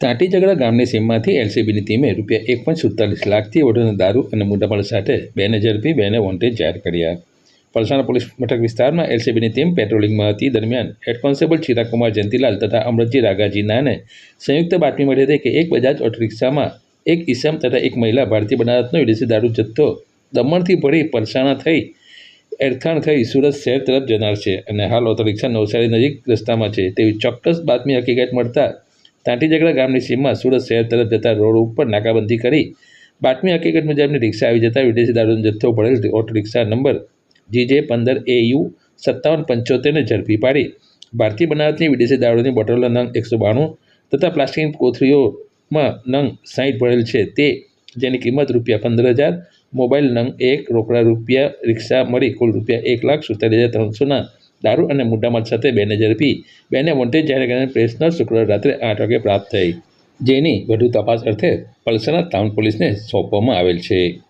તાંટી ઝઘડા ગામની સીમમાંથી એલસીબીની ટીમે રૂપિયા એક પોઈન્ટ સુડતાલીસ લાખથી વધુનો દારૂ અને મુદ્દામાલ સાથે બેને ઝડપી બેને વોન્ટેજ જાહેર કર્યા. પલસાણા પોલીસ મથક વિસ્તારમાં એલસીબીની ટીમ પેટ્રોલિંગમાં હતી. દરમિયાન હેડ કોન્સ્ટેબલ ચિરાગકુમાર જયંતિલાલ તથા અમૃતજી રાગાજીનાને સંયુક્ત બાતમી મળી હતી કે એક બજાજ ઓટો રિક્ષામાં એક ઈસમ તથા એક મહિલા ભારતીય બનાવટનો વિદેશી દારૂ જથ્થો દમણથી ભરી પલસાણા થઈ એરથાણ થઈ સુરત શહેર તરફ જનાર છે અને હાલ ઓટો રિક્ષા નવસારી નજીક રસ્તામાં છે. તેવી ચોક્કસ બાતમી હકીકત મળતા તાંટીઝગડા ગામની સીમમાં સુરત શહેર તરફ જતા રોડ ઉપર નાકાબંધી કરી બાતમી હકીકત મુજબની રિક્ષા આવી જતા વિદેશી દારૂનો જથ્થો ભરેલ ઓટો રિક્ષા નંબર જીજે પંદર એ યુ સત્તાવન પંચોતેરને ઝડપી પાડી. ભારતીય બનાવટની વિદેશી દારૂની બોટલો નંગ એકસો બાણું તથા પ્લાસ્ટિકની કોથળીઓમાં નંગ સાહીઠ ભરેલ છે. તે જેની કિંમત રૂપિયા પંદર હજાર, મોબાઈલ નંગ એક, રોકડા રૂપિયા, રિક્ષા મળી કુલ રૂપિયા એક લાખ સુડતાલીસ હજાર ત્રણસોના દારૂ અને મુદ્દામાલ સાથે બેને ઝડપી. બેને વોન્ટેડ જાહેર કરીને પ્રેસનર શુક્રવાર રાત્રે આઠ વાગે પ્રાપ્ત થઈ. જેની વધુ તપાસ અર્થે પલસાણા ટાઉન પોલીસને સોંપવામાં આવેલ છે.